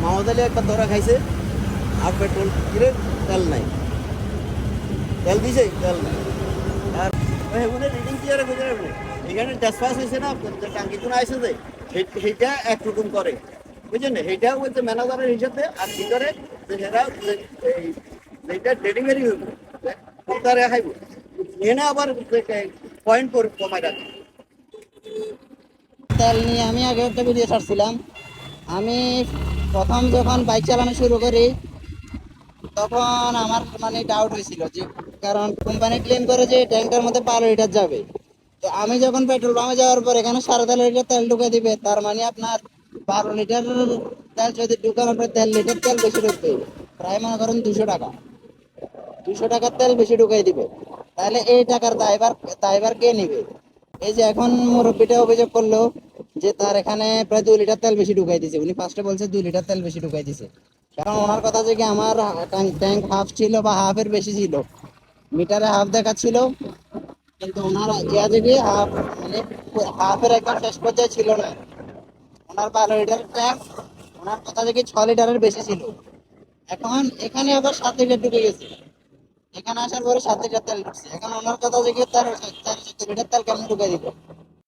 মোহাম্মদ আলী একটা ধরা খাইছে। আর পেট্রোল কিনে তেল নাই। তেল দিছে, তেল নাই। আর ওখানে রিডিং ক্লিয়ার হয়ে যাবে এখানে ড্যাসপাস হয়েছে না টাঙ্কি কোনো আইসে যে সেই- সেইটা একরকম করে। বুঝছেন সেইটা বলতে ম্যানেজারের হিসাবে, আর ভিতরে যে সেটা এইটা ডেলিভারি হইব তারে খাইব এনে আবার পয়েন্ট কমাই রাখবে তেল নিয়ে আমি আগে একটা ভিডিও ছাড়ছিলাম। আমি প্রথম যখন বাইক চালানো শুরু করি, তখন আমার মানে ডাউট হয়েছিল যে, কারণ কোম্পানি ক্লেম করে যে ট্যাঙ্কের মধ্যে বারো লিটার যাবে। তো আমি যখন পেট্রোল পাম্পে যাওয়ার পর এখানে সাড়ে তেরো লিটার তেল ঢুকে দিবে, তার মানে আপনার বারো লিটার তেল যদি ঢুকানোর পর তেল লিটার তেল বেশি ঢুকবে, প্রায় মনে করেন দুশো টাকা। দুশো টাকার তেল বেশি ঢুকাই দিবে। তাহলে এই টাকার দায়বার দায়বার কে নিবে? এই যে এখন মুরব্বীটা অভিযোগ করল যে তার এখানে প্রায় দুই লিটার তেল বেশি ঢুকাই দিছে। উনি ফার্স্টে বলছে দুই লিটার তেল বেশি ঢুকাই দিছে। কারণ ওনার কথা যে কি আমার ট্যাঙ্ক হাফ ছিল বা হাফের বেশি ছিল। মিটারে হাফ দেখাচ্ছিল। কিন্তু ওনার ইয়া যে হাফ মানে হাফের একদম শেষ পর্যায়ে ছিল না। ওনার বারো লিটার ট্যাঙ্ক ওনার কথা যে কি ছ লিটারের বেশি ছিল। এখন এখানে আবার সাত লিটার ঢুকে গেছে। এখানে আসার পরে সাত লিটার তেল ঢুকছে। এখন ওনার কথা যে কি, তার চোদ্দ লিটার তেল কেমন ঢুকে দিবে